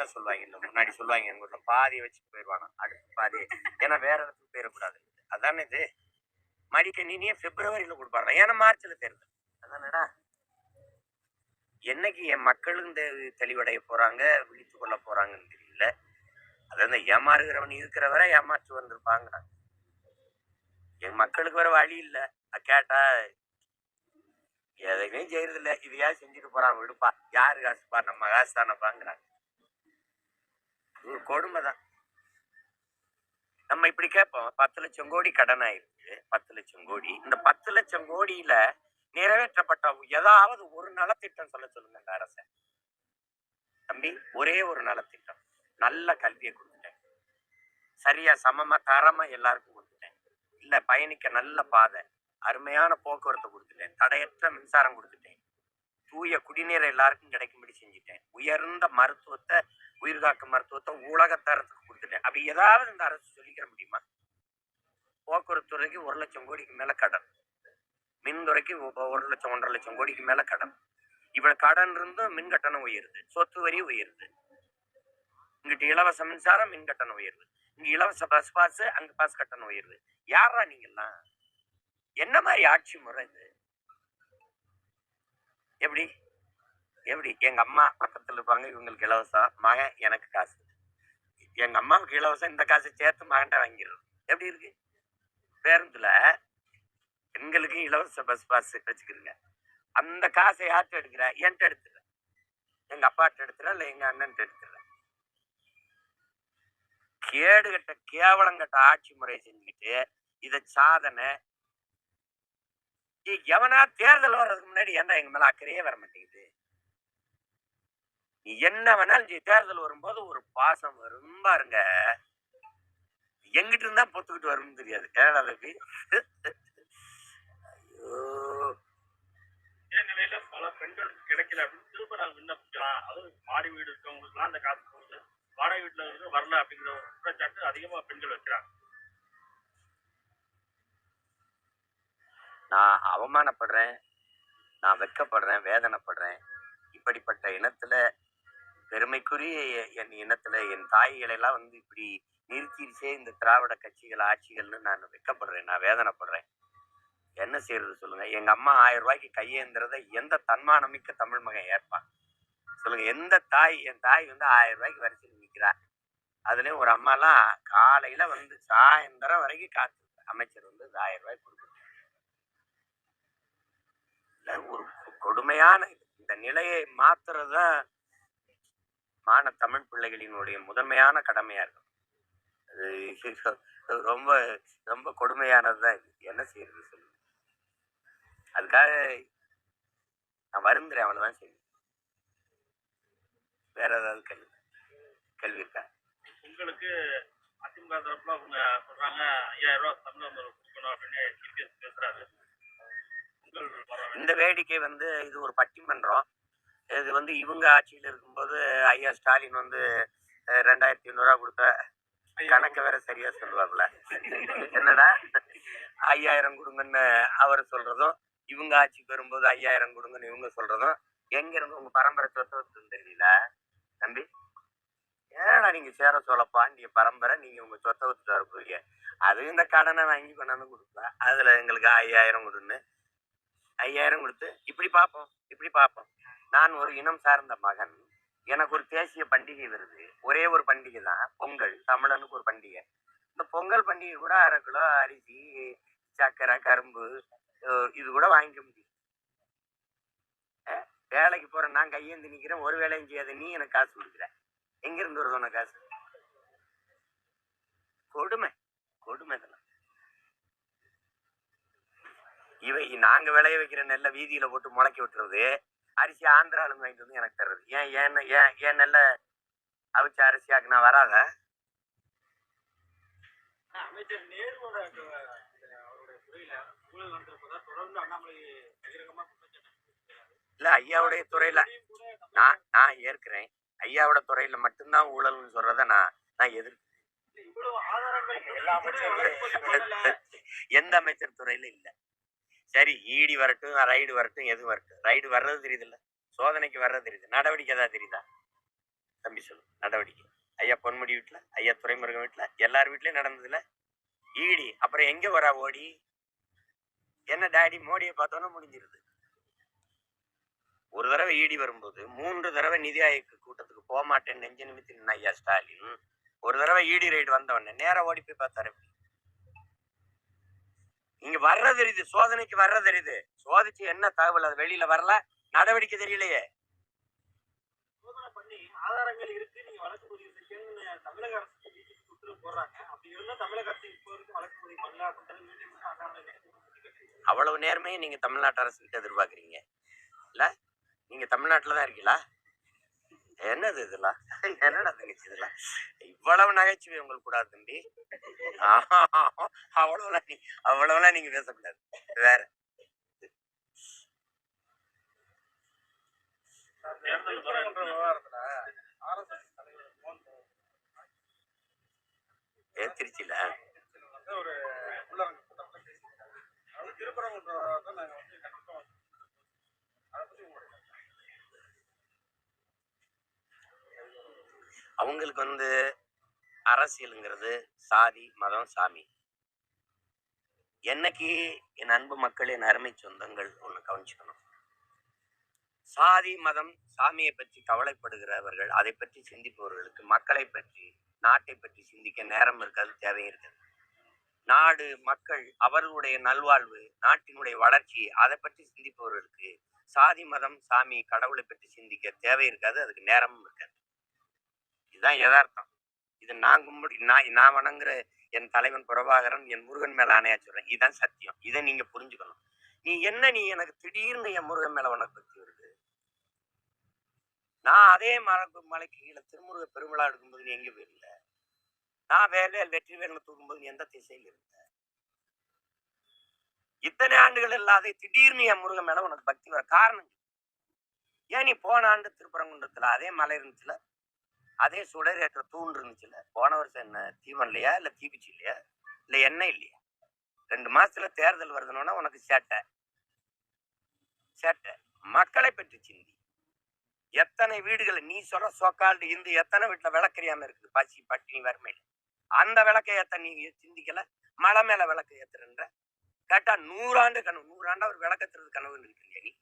அதான் சொல்லுவாங்க. இந்த முன்னாடி சொல்லுவாங்க எங்க ஊர்ல பாதியை வச்சு போயிடுவாங்க அடுத்து பாதி ஏன்னா வேற இடத்துக்கு போயிடக்கூடாது. அதானே இது? மடிக்கணினியே பிப்ரவரியில கொடுப்பாங்க. ஏன்னா மார்ச்ல தேர்தல். அதானடா? என்னைக்கு என் மக்களும் இந்த தெளிவடைய போறாங்க விழித்து கொள்ள போறாங்கன்னு தெரியல. அதான் இந்த ஏமாறுகிறவன் இருக்கிறவரை ஏமாற்றி வந்திருப்பாங்க என் மக்களுக்கு வேற வழி இல்ல. கேட்டா எதையுமே செய்யறது இல்ல இதையா செஞ்சுட்டு போறான் விடுப்பா. யாரு காசுப்பா? நம்ம காசு தானப்பாங்கிறாங்க. இது ஒரு கொடுமை தான் நம்ம இப்படி கேட்போம் பத்து லட்சம் கோடி கடன் ஆயிருக்கு பத்து லட்சம் கோடி. இந்த பத்து லட்சம் கோடியில நிறைவேற்றப்பட்ட ஏதாவது ஒரு நலத்திட்டம் சொல்ல சொல்லுங்க இந்த அரச. தம்பி ஒரே ஒரு நலத்திட்டம். நல்ல கல்வியை கொடுத்துட்டேன். சரியா சமமா தரமா எல்லாருக்கும் கொடுத்துட்டேன். இல்ல பயணிக்க நல்ல பாதை அருமையான போக்குவரத்து கொடுத்துட்டேன். தடையற்ற மின்சாரம் கொடுத்துட்டேன். தூய குடிநீரை எல்லாருக்கும் கிடைக்கும்படி செஞ்சுட்டேன். உயர்ந்த மருத்துவத்தை உயிர் காக்கும் மருத்துவத்தை உலக தரத்துக்கு கொடுத்துட்டேன். அப்படி ஏதாவது இந்த அரசு சொல்லிக்கிற முடியுமா? போக்குவரத்து துறைக்கு ஒரு லட்சம் கோடிக்கு மேல கடன். மின்துறைக்கு ஒரு லட்சம் ஒன்றரை லட்சம் கோடிக்கு மேல கடன். இவ்வளவு கடன் இருந்தும் மின் கட்டணம் உயருது. சொத்து வரி உயருது. இங்கிட்டு இலவச மின்சாரம் மின் கட்டணம் உயருது. இங்க இலவச பஸ் பாஸ் அங்க பஸ் கட்டணம் உயருது. யாரா நீங்கெல்லாம் என்ன மாதிரி ஆட்சி முறை இது? எப்படி? எப்படி? எங்க அம்மா பக்கத்துல இருப்பாங்க இவங்களுக்கு இலவசம் மகன் எனக்கு காசு. எங்க அம்மாவுக்கு இலவசம் இந்த காசை சேர்த்து மகன்கிட்ட வாங்கிடுறோம். எப்படி இருக்கு? பேருந்துல பெண்களுக்கு இலவச பஸ் பாஸ் வச்சுக்கிறீங்க அந்த காசை யார்கிட்ட எடுக்கிற? என்கிட்ட எடுத்துற எங்க அப்பாட்ட எடுத்துற இல்ல எங்க அண்ணன்ட்ட எடுத்துற? கேடு கட்ட கேவலம் கட்ட ஆட்சி முறை செஞ்சுக்கிட்டு இத சாதனை எவனா தேர்தல் வர்றதுக்கு முன்னாடி ஏன்டா எங்க மேல அக்கறையே வர மாட்டேங்குது நீ என்ன வேணாலும் தேர்தல் வரும்போது ஒரு பாசம் வரும் பாருங்க. எங்கிட்டு இருந்தா பொத்துக்கிட்டு வரும்னு தெரியாது. ஏடா தம்பி பல பெண்களுக்கு கிடைக்கல அப்படின்னு திரும்ப நாங்க விண்ணப்பிக்கலாம். அதுவும் மாடி வீடு இருக்கவங்களுக்குலாம் அந்த காசு போகுது. வாடகை வீட்டுல இருந்து வரல அப்படிங்கிற ஒரு குற்றச்சாட்டு அதிகமா பெண்கள் வைக்கிறாங்க. நான் அவமானப்படுறேன். நான் வெட்கப்படுறேன் வேதனைப்படுறேன். இப்படிப்பட்ட இனத்துல பெருமைக்குரிய என் இனத்துல என் தாய்களை எல்லாம் வந்து இப்படி நிறுத்திருச்சே இந்த திராவிட கட்சிகள் ஆட்சிகள்னு நான் வெட்கப்படுறேன் நான் வேதனைப்படுறேன். என்ன செய்யறது சொல்லுங்க. எங்க அம்மா ஆயிரம் ரூபாய்க்கு கையேந்திரத எந்த தன்மானமிக்க தமிழ் மகன் ஏற்பான்? சொல்லுங்க. எந்த தாய் என் தாய் வந்து ஆயிரம் ரூபாய்க்கு வரிசையில் நிற்கிறா அதுலயும் ஒரு அம்மாலாம் காலையில வந்து சாயந்தரம் வரைக்கும் காத்து அமைச்சர் வந்து இந்த ஆயிரம் ரூபாய் கொடுக்குறாங்க ஒரு கொடுமையான இது. இந்த நிலையை மாத்துறதுதான் மான தமிழ் பிள்ளைகளினுடைய முதன்மையான கடமையா இருக்கும். அது ரொம்ப ரொம்ப கொடுமையானது தான் இது. என்ன செய்யறது சொல்லு. அதுக்காக நான் வருந்துறேன் அவ்வளவுதான் சரி வேற ஏதாவது கேள்வி கேள்வி இருக்கா? உங்களுக்கு அதிமுக தரப்புல அவங்க சொல்றாங்க ஐயாயிரம் ரூபாய் தமிழ் முதல்வர் கொடுக்கணும் அப்படின்னு பேசுறாரு. இந்த வேடிக்கை வந்து இது ஒரு பட்டிமன்றம். இது வந்து இவங்க ஆட்சியில் இருக்கும்போது ஐயா ஸ்டாலின் வந்து ரெண்டாயிரத்தி ஐநூறுரூவா கொடுத்த கணக்கு வேற சரியா சொல்லுவாப்புல. என்னடா? ஐயாயிரம் கொடுங்கன்னு அவர் சொல்றதும் இவங்க ஆட்சிக்கு வரும்போது ஐயாயிரம் கொடுங்கன்னு இவங்க சொல்றதும் எங்க இருந்து உங்க பரம்பரை சொத்து தெரியல. தம்பி ஏன்னா நீங்க சேர சோழ பாண்டிய பரம்பரை நீங்க உங்க சொத்தை வித்துட்டு வர அது இந்த கடனை வாங்கி கொண்டாந்து கொடுப்பேன் அதுல எங்களுக்கு ஐயாயிரம் கொடுன்னு ஐயாயிரம் கொடுத்து இப்படி பார்ப்போம் இப்படி பார்ப்போம். நான் ஒரு இனம் சார்ந்த மகன். எனக்கு ஒரு தேசிய பண்டிகை வருது. ஒரே ஒரு பண்டிகை தான் பொங்கல். தமிழனுக்கு ஒரு பண்டிகை. இந்த பொங்கல் பண்டிகை கூட அரை கிலோ அரிசி சக்கரை கரும்பு இது கூட வாங்கிக்க முடியும். வேலைக்கு போறேன் நான் கையேந்து நிக்கிறேன் ஒரு வேலையும் செய்யாத நீ எனக்கு காசு கொடுக்குற. எங்கிருந்து வருது உனக்கு காசு? கொடுமை இதெல்லாம் இவை நாங்க விளைய வைக்கிற நெல்லை வீதியில போட்டு முளைக்க விட்டுறது அரிசி ஆந்திரால இருந்து வாங்கிட்டு வந்து எனக்கு தர்றது. ஏன் ஏன் ஏன் ஏன் நெல்லை அவிச்ச அரிசி ஆக்குனா வராத? இல்ல ஐயாவுடைய துறையில நான் நான் ஏற்கிறேன். ஐயாவோட துறையில மட்டும்தான் ஊழல்னு சொல்றத நான் நான் எதிர்க்கிறேன் எந்த அமைச்சர் துறையில இல்ல. சரி ஈடி வரட்டும் ரைடு வரட்டும் எது வரட்டும். ரைடு வர்றது தெரியுதுல்ல? சோதனைக்கு வர்றது தெரியுது. நடவடிக்கை ஏதாவது தெரியுதா? தம்பி சொல்லு நடவடிக்கை. ஐயா பொன்முடி வீட்டில் ஐயா துரைமுருகன் வீட்டில் எல்லார் வீட்லயும் நடந்ததுல? ஈடி அப்புறம் எங்கே வரா ஓடி? என்ன டாடி மோடியை பார்த்தோன்னா முடிஞ்சிருது. ஒரு தடவை ஈடி வரும்போது மூன்று தடவை நிதி ஆயோக் கூட்டத்துக்கு போக மாட்டேன் நெஞ்சு நிமித்தி ஐயா ஸ்டாலின். ஒரு தடவை ஈடி ரைடு வந்தவொடனே நேராக ஓடி போய் பார்த்தாரு. இங்க வர்றது தெரியுது சோதனைக்கு வர்றது தெரியுது சோதிச்சு என்ன தகவல்? அது வெளியில வரல. நடவடிக்கை தெரியலையே. ஆதாரங்கள் இருக்கு நீங்க வழக்கு பதிவு செய்யணும்னு தமிழக அரசு பிஜேபி உத்தரவு போடுறாங்க. அப்படி இருந்தா தமிழக அரசு இப்போ வரைக்கும் வழக்கு பதிவு பண்ணல அப்படின்றது மீண்டும் அண்ணாமலை கேட்டு அவ்வளவு நேர்மையை நீங்க தமிழ்நாட்டு அரசு கிட்ட எதிர்பார்க்கறீங்க. இல்ல? நீங்க தமிழ்நாட்டுல தான் இருக்கீங்களா? என்னது இதெல்லாம்? என்னடா தங்கச்சி இதெல்லாம்? இவ்வளவு நகைச்சுவை உங்களுக்கு கூடாது தம்பி. அவ்வளவுலாம் நீ அவ்வளவுலாம் நீங்க பேசக்கூடாது. வேற. தேர்தல் விவகாரத்துல ஆர்எஸ்எஸ் தலைவர் மோகன் ஏ, திருச்சியில வந்து ஒரு உள்ளரங்க கூட்டத்தில் பேசியிருக்காங்க அதாவது திருப்பரங்குன்றம் தான் நாங்கள் வந்து கண்டிப்பாக வந்து அதை பற்றி உங்களுடைய அவங்களுக்கு வந்து அரசியலுங்கிறது சாதி மதம் சாமி. என்னைக்கு என் அன்பு மக்கள் என் அருமை சொந்தங்கள் ஒன்று கவனிச்சுக்கணும். சாதி மதம் சாமியை பற்றி கவலைப்படுகிறவர்கள் அதை பற்றி சிந்திப்பவர்களுக்கு மக்களை பற்றி நாட்டை பற்றி சிந்திக்க நேரம் இருக்காது தேவை இருக்காது. நாடு மக்கள் அவர்களுடைய நல்வாழ்வு நாட்டினுடைய வளர்ச்சி அதை பற்றி சிந்திப்பவர்களுக்கு சாதி மதம் சாமி கடவுளை பற்றி சிந்திக்க தேவை இருக்காது அதுக்கு நேரமும் இருக்காது. இதுதான் யதார்த்தம். இது நான் கும்பிடி நான் நான் வணங்குற என் தலைவன் பிரபாகரன் என் முருகன் மேல ஆணையா சொல்றேன். இதுதான் சத்தியம். இதை நீங்க புரிஞ்சுக்கணும். நீ என்ன நீ எனக்கு திடீர்னு என் முருகன் மேல உனக்கு பக்தி வருது? நான் அதே மரபு மலைக்கு கீழே திருமுருக பெருமளா எடுக்கும்போது நீ எங்க போயிருந்த? நான் வேலையில் வெற்றி வேலை தூக்கும்போது நீ எந்த திசையில் இருந்த? இத்தனை ஆண்டுகள் இல்லாத திடீர்னு என் முருகன் மேல உனக்கு பக்தி வர காரணம் ஏன் நீ போன ஆண்டு திருப்பரங்குன்றத்துல அதே மலை இருந்துச்சுல? அதே சுடரேற்ற தூண் இருந்துச்சுல போன வருஷம் என்ன தீவன் இல்லையா? இல்ல தீபிச்சு இல்லையா? இல்ல எண்ணெய் இல்லையா? ரெண்டு மாசத்துல தேர்தல் வருதுன்னா உனக்கு சேட்டை. சேட்டை. மக்களை பற்றி சிந்தி. எத்தனை வீடுகளை நீ சொல்ற சோக்கால்டு இந்து எத்தனை வீட்டுல விளக்கறியாம இருக்குது? பசி பட்டினி வறுமையில. அந்த விளக்கை ஏத்த நீ சிந்திக்கல? மலை மேல விளக்கு ஏத்துறன்ற? கேட்டா நூறாண்டு கனவு. நூறாண்டா ஒரு விளக்கத்துறது கனவு இருக்கிறீங்க நீ.